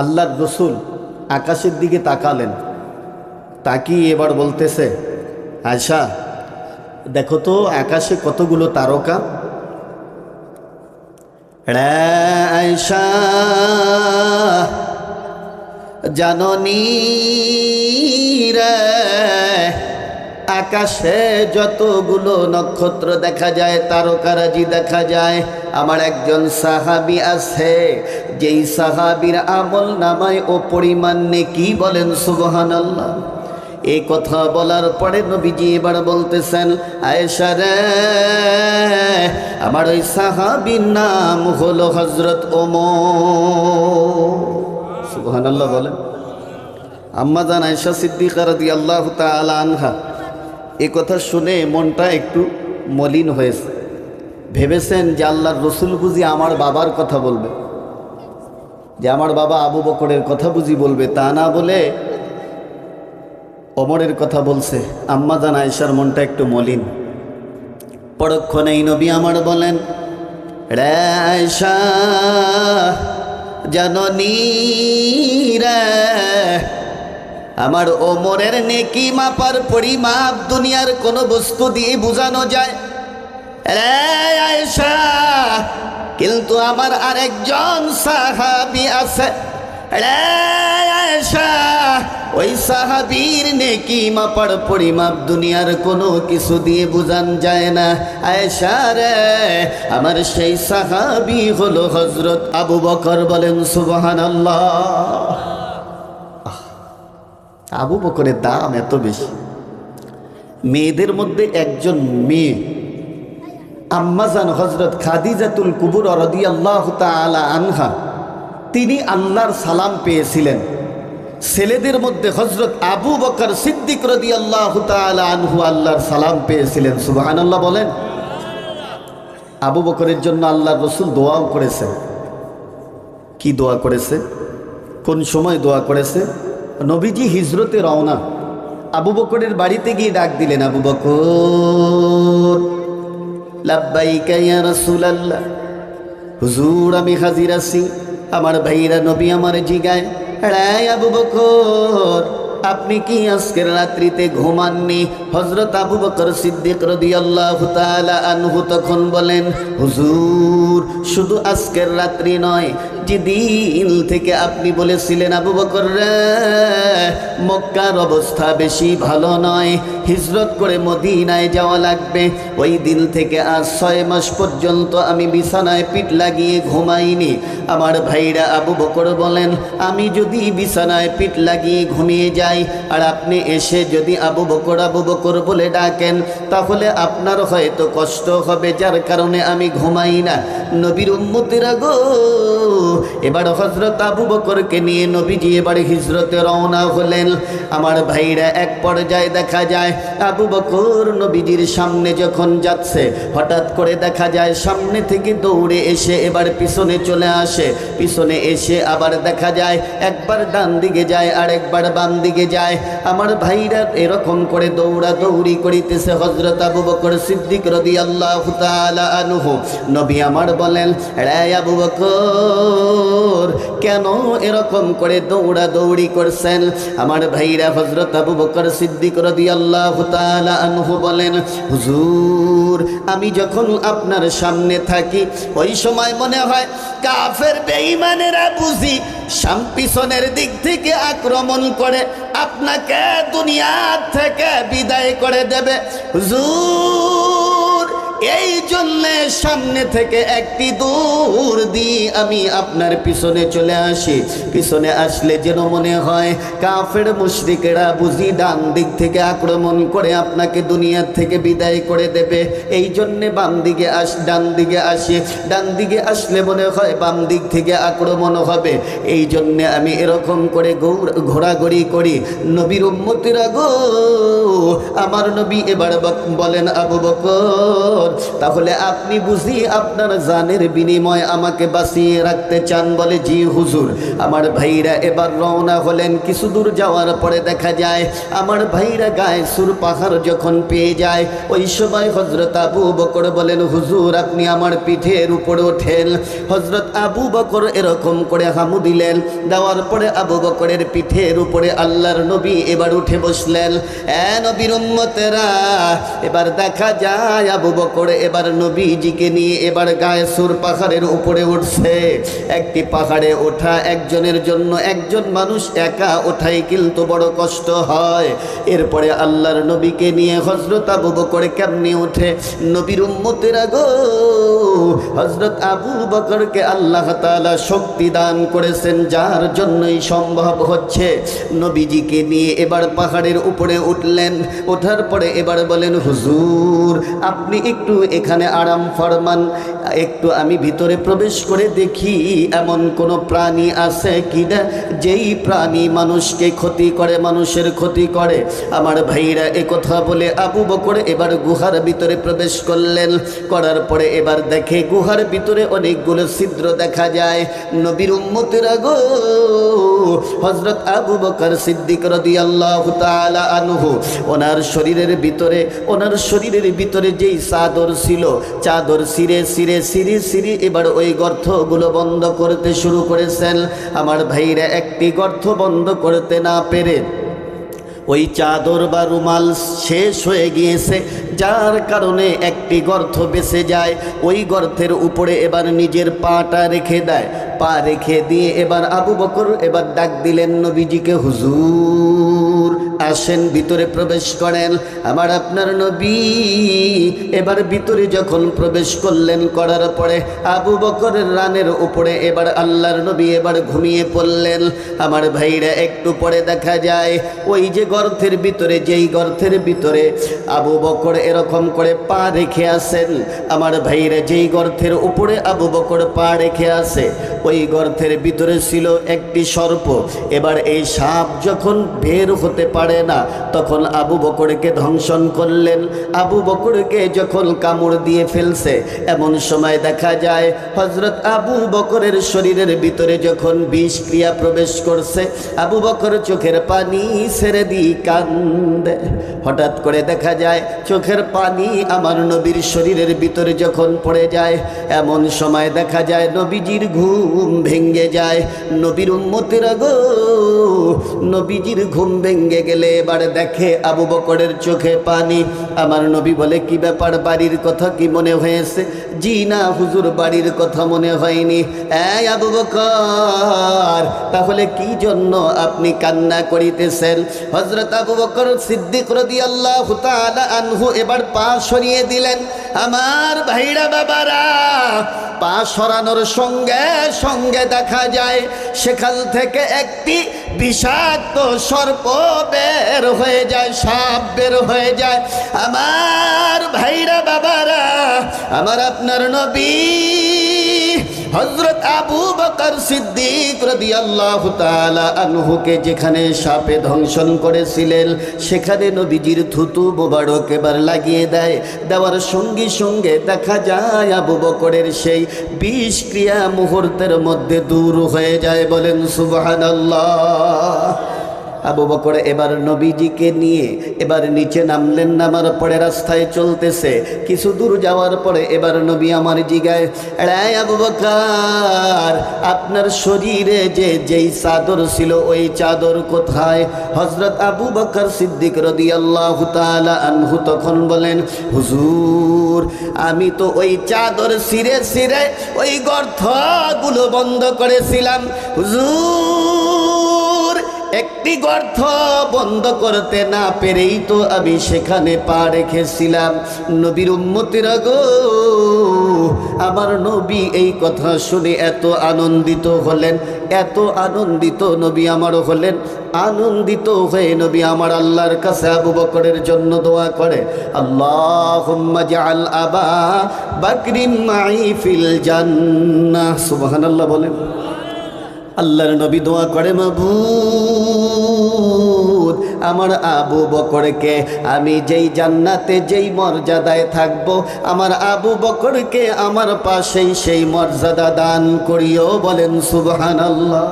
আল্লাহর রসুল আকাশের দিকে তাকালেন। তাকিয়ে এবার বলতেছে আয়সা দেখো তো আকাশে কতগুলো তারকা। আয়সা জাননী রে, আকাশে যতগুলো নক্ষত্র দেখা যায় তারকারাজি দেখা যায় আমার একজন সাহাবি আছে, যেই সাহাবির আমল নামায় ও পরিমাণ কি বলেন সুবহান আল্লাহ এই কথা বলার পরে নবীজি এবার বলতেছেন, আয়েশা রে, আমার ওই সাহাবির নাম হলো হজরত ওমো সুবহান আল্লাহ বলেন। আম্মা জান আয়েশা সিদ্দিকা রাদি আল্লাহ তাআলা আনহা। এ কথা শুনে মনটা একটু মলিন হয়েছে। ভেবেছেন যে আল্লাহর রসুল বুঝি আমার বাবার কথা বলবে? যে আমার বাবা আবু বকরের কথা বুঝি বলবে? তা না বলে অমরের কথা বলছে। আম্মা জান আয়েশার মনটা একটু মলিন। পরক্ষণে নবী আমার বলেন, রে আয়েশা জাননী রে আমার ওমরের নেকি মাপার পরিমাপ দুনিয়ার কোনো বস্তু দিয়ে বোঝানো যায়। কিন্তু আমার আরেকজন সাহাবি আছে। ওই সাহাবীর নেকি মাপার পরিমাপ দুনিয়ার কোনো কিছু দিয়ে বোঝান যায় না। আয়েশা রে, আমার সেই সাহাবি হলো হজরত আবু বকর বলেন সুবহান আবু বকরের দাম এত বেশি। মেয়েদের মধ্যে একজন মেয়ে আম্মাজান হজরত খাদিজাতুল কুবুর রদি আল্লাহ তালা আনহা, তিনি আল্লাহর সালাম পেয়েছিলেন। ছেলেদের মধ্যে হজরত আবু বকর সিদ্দিক রদি আল্লাহ তালা আনহু আল্লাহর সালাম পেয়েছিলেন সুবাহান আল্লাহ বলেন। আবু বকরের জন্য আল্লাহর রসুল দোয়াও করেছেন। কি দোয়া করেছে? কোন সময় দোয়া করেছে? নবীজি হিজরতে রওনা। আবু বকরের বাড়িতে গিয়ে ডাক দিলেন, আবু বকর লাব্বাইকা ইয়া রাসূলুল্লাহ। হুজুর, আমি হাজির আছি। আমার ভাইরা নবী আমার জিগায় রায় আবু বকর, আপনি কি আজকের রাত্রিতে ঘুমাননি? হজরত আবু বকর সিদ্দিক রাদিয়াল্লাহু তাআলা আনহু তখন বলেন, হুজুর, শুধু আজকের রাত্রি নয় যেদিন থেকে আপনি বলেছিলেন, আবু বকর মক্কার অবস্থা বেশি ভালো নয়। হিজরত করে মদিনায় যাওয়া লাগবে। ওই দিন থেকে আজ ছয় মাস পর্যন্ত আমি বিছানায় পিঠ লাগিয়ে ঘুমাইনি। আমার ভাইরা আবু বকর বলেন, আমি যদি বিছানায় পিঠ লাগিয়ে ঘুমিয়ে যাই, আর আপনি এসে যদি আবু বকর আবু বকর বলে ডাকেন, তাহলে আপনার হয়তো কষ্ট হবে, যার কারণে আমি ঘুমাই না। নবীর উম্মতিরা গো এবার হজরত আবু বকরকে নিয়ে নবীজি এবারে হিজরতে রওনা হলেন। আমার ভাইরা এক পর্যায়ে দেখা যায়, আবু বকর নবীজির সামনে যখন যাচ্ছে, হঠাৎ করে দেখা যায় সামনে থেকে দৌড়ে এসে এবার পিছনে চলে আসে। পিছনে এসে আবার দেখা যায়, একবার ডান দিকে যায় আর একবার বাম দিকে যায়। আমার ভাইরা এরকম করে দৌড়া দৌড়ি করিতেছে হজরত আবু বকর সিদ্দিক রদি আল্লাহ আনহু। নবী আমার বলেন, রে আবু বকর কেন এরকম করে দৌড়া দৌড়ি করছেন? আমার ভাইরা হজরত আবু বকর সিদ্দিক রদি আল্লাহ আনহু বলেন, হুজুর, আমি যখন আপনার সামনে থাকি, ওই সময় মনে হয় কাফের বেঈমানেরা বুঝি সাম পিছনের দিক থেকে আক্রমণ করে আপনাকে দুনিয়ার থেকে বিদায় করে দেবে। হুজুর এই জন্যে সামনে থেকে একটি দূর দিয়ে আমি আপনার পিছনে চলে আসি। পিছনে আসলে যেন মনে হয় কাফের মুশরিকেরা বুঝি ডান দিক থেকে আক্রমণ করে আপনাকে দুনিয়ার থেকে বিদায় করে দেবে। এই জন্যে বাম দিকে আস, ডান দিকে আসি। ডান দিকে আসলে মনে হয় বাম দিক থেকে আক্রমণ হবে। এই জন্যে আমি এরকম করে ঘোরাঘুরি করি। নবীর উম্মতিরা গো আমার নবী এবার বলেন, আবু বকর, তাহলে আপনি বুঝি আপনার জানের বিনিময় আমাকে বাঁচিয়ে রাখতে চান? বলে, জি হুজুর, আমার ভাইরা এবার রওনা হলেন। কিছু দূর যাওয়ার পরে দেখা যায়, আমার ভাইরা গায়ে সুর পাহাড় যখন পেয়ে যায়, ওই সময় হজরত আবু বকর বলেন, হুজুর, আপনি আমার পিঠের উপরে ওঠেন। হজরত আবু বকর এরকম করে হামু দিলেন। দেওয়ার পরে আবু বকরের পিঠের উপরে আল্লাহর নবী এবার উঠে বসলেন। এ নবীর উম্মতেরা, এবার দেখা যায় আবু বকর, এবার নবীজিকে নিয়ে এবার গায়ে সুর পাহাড়ের উপরে উঠছে। একটি পাহাড়ে ওঠা একজনের জন্য একজন মানুষ একা ওঠাই কিন্তু বড় কষ্ট হয়। এরপরে আল্লাহর নবীকে নিয়ে হজরত আবু বকর কেমনি ওঠে? নবীর উম্মতেরা গো হজরত আবু বকরকে আল্লাহ তাআলা শক্তি দান করেছেন, যার জন্যই সম্ভব হচ্ছে। নবীজিকে নিয়ে এবার পাহাড়ের উপরে উঠলেন ওঠার পরে এবার বলেন, হুজুর, আপনি একটু এখানে আরাম ফরমান। একটু আমি ভিতরে প্রবেশ করে দেখি, এমন কোনো প্রাণী আছে কি না যেই প্রাণী মানুষকে ক্ষতি করে, মানুষের ক্ষতি করে। আমার ভাইরা কথা বলে আবু বকর এবার গুহার ভিতরে প্রবেশ করলেন। করার পরে এবার দেখে গুহার ভিতরে অনেকগুলো ছিদ্র দেখা যায়। নবীর উম্মতেরা গো হজরত আবু বকর সিদ্দিক রাদিয়াল্লাহু তাআলা আনহু, ওনার শরীরের ভিতরে, ওনার শরীরের ভিতরে যেই চাদর ছিল, চাদর সিরে সিরে সিরি সিরি এবার ওই গর্তগুলো বন্ধ করতে শুরু করেছেন। আমার ভাইরা, একটি গর্ত বন্ধ করতে না পেরে ওই চাদর বা রুমাল শেষ হয়ে গিয়েছে। যার কারণে একটি গর্ত বেঁচে যায়, ওই গর্তের উপরে এবার নিজের পাটা রেখে দেয়। পা রেখে দিয়ে এবার আবু বকর এবার ডাক দিলেন নবীজিকে, হুজুর, আসেন, ভিতরে প্রবেশ করেন। আমার আপনার নবী এবার ভিতরে যখন প্রবেশ করলেন, করার পরে আবু বকরের রানের উপরে এবার আল্লাহর নবী এবার ঘুমিয়ে পড়লেন। আমার ভাইরা একটু পরে দেখা যায়, ওই যে গর্থের ভিতরে, যেই গর্থের ভিতরে আবু বকর এরকম করে পা রেখে আসেন। আমার ভাইরা যেই গর্থের উপরে আবু বকর পা রেখে আসে ওই গর্তের ভিতরে ছিল একটি সর্প। এবার এই সাপ যখন বের হতে পারে না, তখন আবু বকরকে ধ্বংসন করলেন। আবু বকরকে যখন কামড় দিয়ে ফেলছে, এমন সময় দেখা যায় হজরত আবু বকরের শরীরের ভিতরে যখন বিষ ক্রিয়া প্রবেশ করছে, আবু বকর চোখের পানি ছেড়ে দিয়ে কান্দে। হঠাৎ করে দেখা যায়, চোখের পানি আমার নবীর শরীরের ভিতরে যখন পড়ে যায়, এমন সময় দেখা যায়, নবীজির ঘুম ভেঙ্গে যায়। নবীর উম্মতের গো নবীজির ঘুম ভেঙ্গে গেলে এবার দেখে আবু বকরের চোখে পানি। আমার নবী বলে, কি ব্যাপার? বাড়ির কথা কি মনে হয়েছে? জি না, হুজুর, বাড়ির কথা মনে হয়নি। এই আবু বকর, তাহলে কি জন্য আপনি কান্না করিতেছেন? হজরত আবু বকর সিদ্দিক রদি আল্লাহ আনহু এবার পা সরিয়ে দিলেন। আমার ভাইরা, বাবারা পা সরানোর সঙ্গে সঙ্গে দেখা যায়, সেখান থেকে একটি বিষাক্ত সর্প বের হয়ে যায়, সাপ বের হয়ে যায়। আমার ভাইরা বাবারা, আমার আপনার নবী হজরত আবু বকর সিদ্দিক রাদিয়াল্লাহু তাআলা আনহুকে যেখানে সাপে ধ্বংসন করেছিলেন, সেখানে নবীজির থুতু মোবারক এবার লাগিয়ে দেয়। দেওয়ার সঙ্গে সঙ্গে দেখা যায় আবু বকরের সেই বিষক্রিয়া মুহূর্তের মধ্যে দূর হয়ে যায় বলেন, সুবহানাল্লাহ। আবু বকর এবার নবীজিকে নিয়ে এবার নিচে নামলেন নামার পরে রাস্তায় চলতেছে। কিছু দূর যাওয়ার পরে এবার নবী আমার জিগায় এড়াই আবু বকর, আপনার শরীরে যে যেই চাদর ছিল ওই চাদর কোথায়? হজরত আবু বকর সিদ্দিক রদি আল্লাহ আনহু তখন বলেন, হুজুর, আমি তো ওই চাদর সিরে সিরে ওই গর্তগুলো বন্ধ করেছিলাম। হুজুর একটি গর্ত বন্ধ করতে না পেরেই তো আমি সেখানে পা রেখেছিলাম। নবীর উম্মতিরা গো আমার নবী এই কথা শুনে এত আনন্দিত হলেন, এত আনন্দিত নবী আমার হলেন, আনন্দিত হয়ে নবী আমার আল্লাহর কাছে আবু বকরের জন্য দোয়া করে আল্লাহ জাল আবা বাকরিম মাই ফিল জান্নাহ। সুবহানাল্লাহ বলেন। আল্লাহর নবী দোয়া করে, মাবুদ, আমার আবু বকরকে আমি যেই জান্নাতে যেই মর্যাদায় থাকব, আমার আবু বকরকে আমার পাশেই সেই মর্যাদা দান করিও। বলেন, সুবহানাল্লাহ।